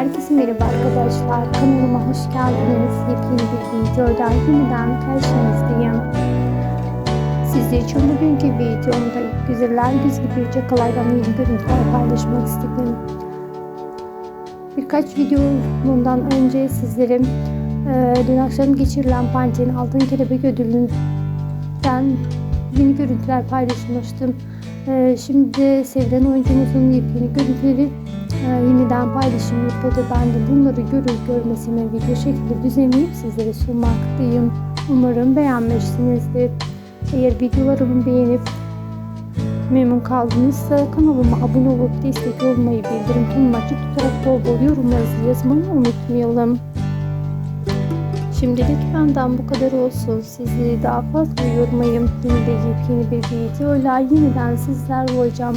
Herkese merhaba arkadaşlar. Kanalıma hoş geldiniz. Yepyeni bir videoyla yeniden karşınızdayım. Sizler için bugünkü videomda güzeller güzeli bir çakalaydan yeni görüntüler paylaşmak istedim. Birkaç video bundan önce sizlerin e, dün akşam geçirilen Pançe'nin Altın Kelebek Ödülü'nden yeni görüntüler paylaşmıştım. E, şimdi sevilen oyuncumuzun yepyeni görüntüleri e, yeniden paylaşım yapıldı. Ben de bunları görür görmesine video şekilde düzenleyip sizlere sunmaktayım. Umarım beğenmişsinizdir. Eğer videolarımı beğenip memnun kaldınızsa kanalıma abone olup destek olmayı, bildirim tonunu açık tutarak bol bol yorumlarınızı yazmayı unutmayalım. Şimdilik benden bu kadar olsun. Sizleri daha fazla yormayayım. Yine de yepyeni bir videoyla yeniden sizlerle olacağım.